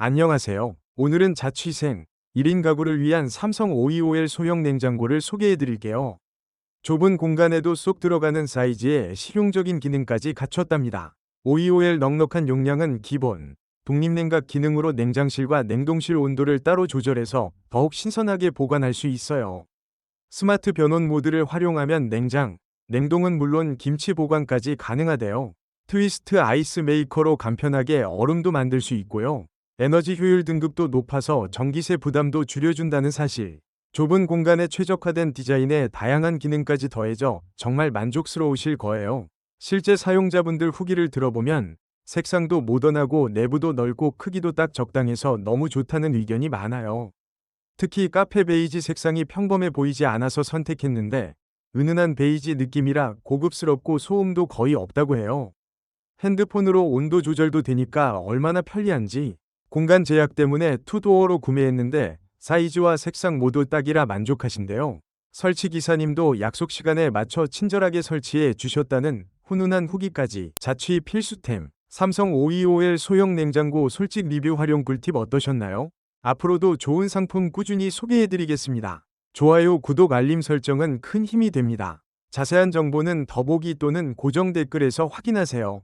안녕하세요. 오늘은 자취생 1인 가구를 위한 삼성 525L 소형 냉장고를 소개해 드릴게요. 좁은 공간에도 쏙 들어가는 사이즈에 실용적인 기능까지 갖췄답니다. 525L 넉넉한 용량은 기본, 독립냉각 기능으로 냉장실과 냉동실 온도를 따로 조절해서 더욱 신선하게 보관할 수 있어요. 스마트 변온 모드를 활용하면 냉장, 냉동은 물론 김치 보관까지 가능하대요. 트위스트 아이스 메이커로 간편하게 얼음도 만들 수 있고요. 에너지 효율 등급도 높아서 전기세 부담도 줄여준다는 사실. 좁은 공간에 최적화된 디자인에 다양한 기능까지 더해져 정말 만족스러우실 거예요. 실제 사용자분들 후기를 들어보면 색상도 모던하고 내부도 넓고 크기도 딱 적당해서 너무 좋다는 의견이 많아요. 특히 카페 베이지 색상이 평범해 보이지 않아서 선택했는데 은은한 베이지 느낌이라 고급스럽고 소음도 거의 없다고 해요. 핸드폰으로 온도 조절도 되니까 얼마나 편리한지 공간 제약 때문에 투도어로 구매했는데 사이즈와 색상 모두 딱이라 만족하신대요. 설치 기사님도 약속 시간에 맞춰 친절하게 설치해 주셨다는 훈훈한 후기까지 자취 필수템 삼성 525L 소형 냉장고 솔직 리뷰 활용 꿀팁 어떠셨나요? 앞으로도 좋은 상품 꾸준히 소개해 드리겠습니다. 좋아요, 구독, 알림 설정은 큰 힘이 됩니다. 자세한 정보는 더보기 또는 고정 댓글에서 확인하세요.